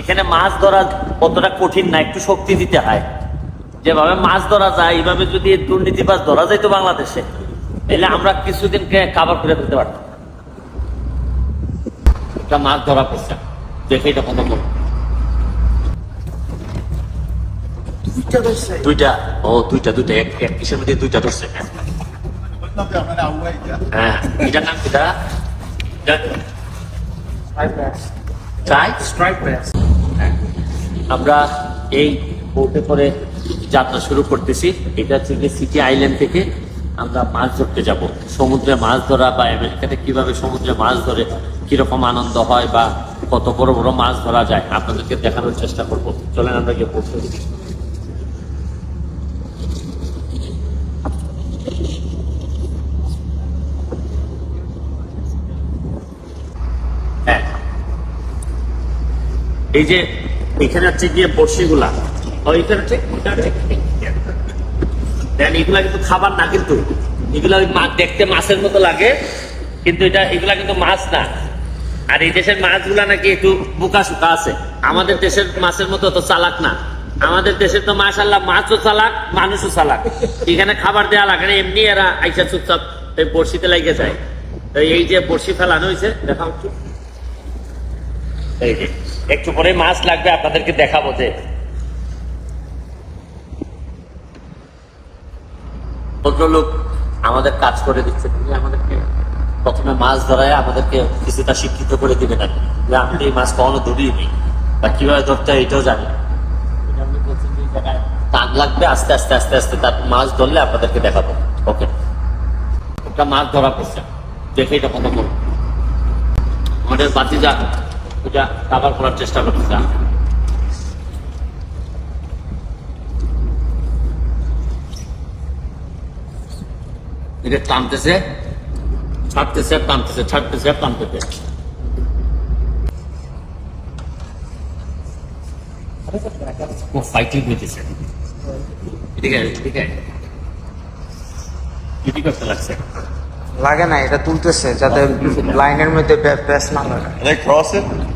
এখানে মাছ ধরা কতটা কঠিন না একটু শক্তি দিতে হয়। যেভাবে মাছ ধরা যায় এইভাবে যদি দুর্নীতিবাজ ধরা যায় তো বাংলাদেশে তাহলে আমরা কিছুদিনকে কাবার করে ফেলতে পারতাম। একটা মাছ ধরা পড়ছে দেখে এটা কত। দুইটা দুইটা? ও দুইটা দুইটা এক এক কিসের মধ্যে দুইটা ধরছে? হ্যাঁ হ্যাঁ এটার নাম। আমরা এই বোটে করে যাত্রা শুরু করতেছি। এটা থেকে সিটি আইল্যান্ড থেকে আমরা মাছ ধরতে যাব। সমুদ্রে মাছ ধরা বা আমেরিকাতে কীভাবে সমুদ্রে মাছ ধরে কীরকম আনন্দ হয় বা কত বড় বড় মাছ ধরা যায় আপনাদেরকে দেখানোর চেষ্টা করব। চলেন আমরা গিয়ে পৌঁছে এই যে এখানে হচ্ছে গিয়ে বড়শিগুলা, ও, এখানে হচ্ছে এটা হচ্ছে দেন, এগুলা কিন্তু খাবার না, কিন্তু এগুলা ওই দেখতে মাছের মতো লাগে, কিন্তু এটা, এগুলা কিন্তু মাছ না। আর এই দেশের মাছগুলা নাকি একটু বোকা শুকা আছে। আমাদের দেশের মাছের মতো তো চালাক না। আমাদের দেশের তো মাশাল্লাহ মাছও চালাক, মানুষও চালাক। এখানে খাবার দেওয়া লাগে না, এমনি এরা আইসা চুপচাপ বড়শিতে লেগে যায়। তো এই যে বড়শি ফেলানো হয়েছে দেখা একটু। একটু পরে মাছ লাগবে, আপনাদেরকে দেখাবো যে। ভদ্রলোক আমাদের কাজ করে দিচ্ছে তিনি আমাদেরকে প্রথমে মাছ ধরায় আমাদেরকে কিছুটা শিক্ষিত করে দিবে না আমি এই মাছ কখনো ধরিই নেই বা কীভাবে ধরতে হয় এটাও জানি না। এটা উনি বলছেন যে জায়গায় টান লাগবে, আস্তে আস্তে আস্তে আস্তে, তার মাছ ধরলে আপনাদেরকে দেখাবো। ওকে। একটা মাছ ধরা পড়ছে দেখে এটা কত বড় আমাদের বাতি যা কাভার করার চেষ্টা করতেছে এটা টানতেছে ছাড়তেছে টানতেছে ছাড়তেছে টানতেছে। ও ফাইটিং হইতেছে। এদিকে আয়, এদিকে আয়। কি করতে লাগছে। লাগে না এটা তুলতেছে যাতে লাইনের মধ্যে ব্যাস না লাগে। Are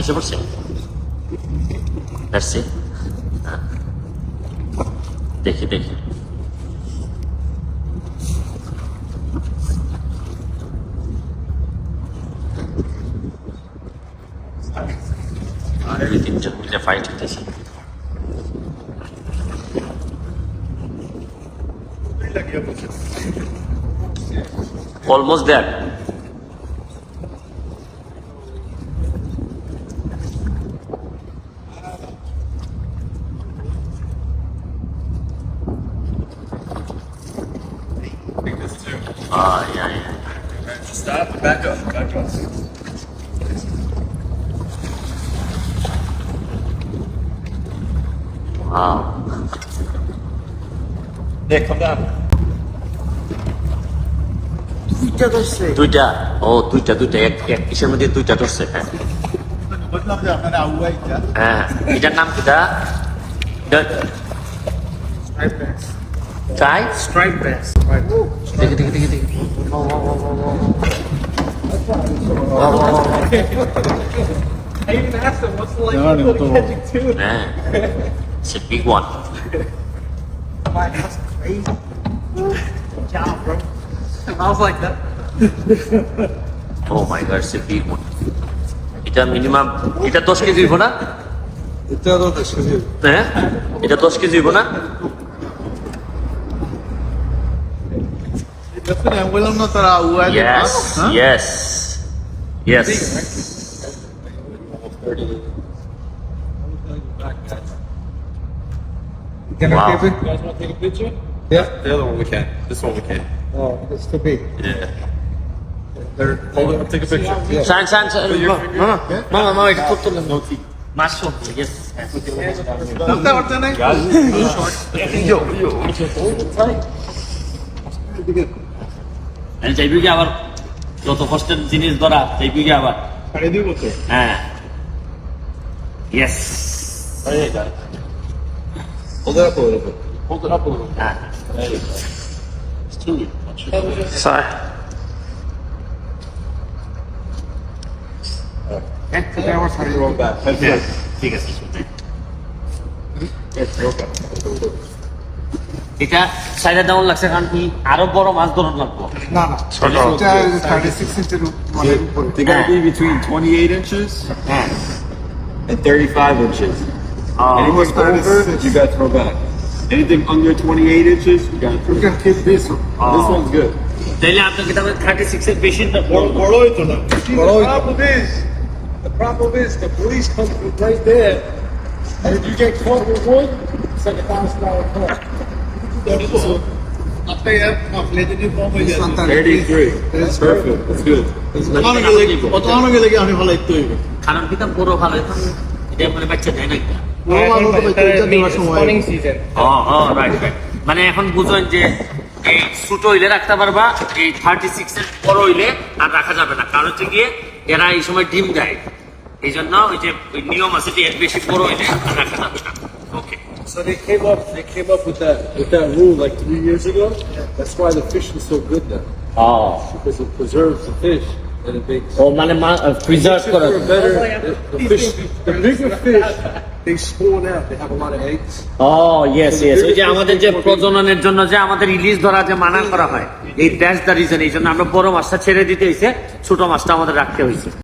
আইসা পড়ছে? আসছে হ্যাঁ। দেখি দেখি। Almost there Ah, yeah, yeah. Stop, back up, back up. Wow. Nick, come down. দুইটা ধরছে দুইটা ও দুইটা দুইটা এক এক কিসের মধ্যে দুইটা ধরছে হ্যাঁ What's up there? I'm gonna wait. হ্যাঁ এটার নাম কিটা স্ট্রাইপ ব্যাস ট্রাই স্ট্রাইপ ব্যাস দেখি দেখি দেখি দেখি I even asked him, what's the No, no, likelihood no. of catching two? হ্যাঁ it's a big one That's crazy. cow, bro. I was like that. Oh my god say big one এটা minimum এটা দশ KG হইব না এটা তো দেশ KG হ্যাঁ এটা দশ কেজি হইব না yes? an emblem na Yes, Huh? yes, yes. Can Wow. I picture? you guys want to take a picture? Yeah. The other one we can. This one we can. Oh, it's too big. Yeah. Hold it take a picture. yeah. Saan, saan, saan? Mama, mama, mama, ikutok lang. Maso, yes. Orta, orta na. Yo, yo. আমি চাইবি কি আবার যত কষ্টের জিনিস ধরা চাইবি কি আবার Cara, eu digo হ্যাঁ ইয়েস. হ্যাঁ হ্যাঁ হ্যাঁ, first. ঠিক আছে এটা সাইডে দেওয়ান লাগছে কারণ কি আরো বড় মাছ ধরন লাগবো No, no. Sort of. এটা 36 inches মানে উপরে। They gotta be between 28 inches হ্যাঁ and 35 inches. Oh. Anything over, you gotta throw back. Anything under 28 inches, you gotta throw You back. can keep this one. This one's good. তাইলে আপনাকে তাহলে thirty six এর বেশি বড় বড় হইতো না বড় The হইতো problem is, the problem is, the police come from right there, and if you get caught with one, it's like a thousand dollar Cost. So, I pay that, I'm letting you know, but yeah. 33. That's perfect. That's good. অনেকে লেগে অত আমি ভালো একটু হইবে কারণ কি তার বড় ভালো এখন এটা মানে মানে এখন বুঝেন যে এই ছোট হইলে রাখতে পারবা এই থার্টি সিক্স এর বড় হইলে আর রাখা যাবে না কারণ হচ্ছে গিয়ে এরা এই সময় ডিম দেয় এই জন্য ওই যে নিয়ম আছে যে এর বেশি বড় হইলে আর রাখা যাবে না ওকে So they came up, they came up with that, with that rule like three years ago. That's why the fish is so good now, Oh. because it preserves the fish and it makes. ও মানে preserve করা Fish are better. The, the fish, the bigger fish, they spawn out. They have a lot of eggs. Oh yes yes ওই যে আমাদের যে প্রজননের জন্য যে আমাদের ইলিশ ধরা যে মানা করা হয় এই দ্যাটস দ্য রিজন এই জন্য আমরা বড় মাছটা ছেড়ে দিতে হয়েছে ছোট মাছটা আমাদের রাখতে হয়েছে